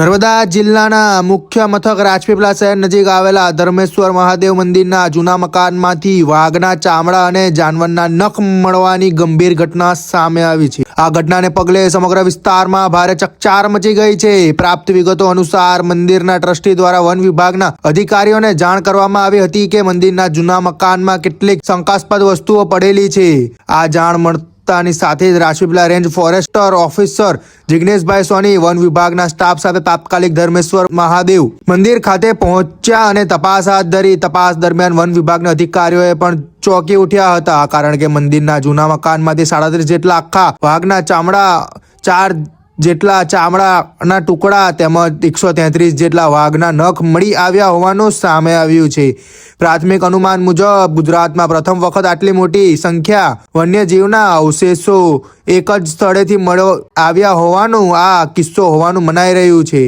નર્મદા જિલ્લાના મુખ્ય મથક રાજપીપળા શહેર નજીક આવેલા ધર્મેશ્વર મહાદેવ મંદિરના જૂના મકાનમાંથી વાઘના ચામડા અને જાનવરના નખ મળવાની ગંભીર ઘટના સામે આવી છે. આ ઘટનાને પગલે સમગ્ર વિસ્તારમાં ભારે ચકચાર મચી ગઈ છે. પ્રાપ્ત વિગતો અનુસાર મંદિરના ટ્રસ્ટી દ્વારા વન વિભાગના અધિકારીઓને જાણ કરવામાં આવી હતી કે મંદિરના જૂના મકાનમાં કેટલીક શંકાસ્પદ વસ્તુઓ પડેલી છે. આ જાણ મળતાની સાથે જ રાજપીપલા રેન્જ ફોરેસ્ટર ઓફિસર જિગ્નેશભાઈ સોની, વન વિભાગના સ્ટાફ સાથે તાત્કાલિક ધર્મેશ્વર મહાદેવ મંદિર ખાતે પહોંચ્યા અને તપાસ હાથ ધરી. તપાસ દરમિયાન વન વિભાગના અધિકારીઓએ પણ ચોંકી ઉઠ્યા હતા, કારણ કે મંદિરના જૂના મકાનમાંથી સાડત્રીસ જેટલા આખા વાઘના ચામડા ચાર જેટલા ચામડાના ટુકડા તેમજ એકસો તેત્રીસ જેટલા વાઘના નખ મળી આવ્યા હોવાનું સામે આવ્યું છે. પ્રાથમિક અનુમાન મુજબ ગુજરાતમાં પ્રથમ વખત આટલી મોટી સંખ્યા વન્યજીવના અવશેષો એક જ સ્થળેથી મળ્યો આવ્યા હોવાનું આ કિસ્સો હોવાનું મનાઈ રહ્યું છે.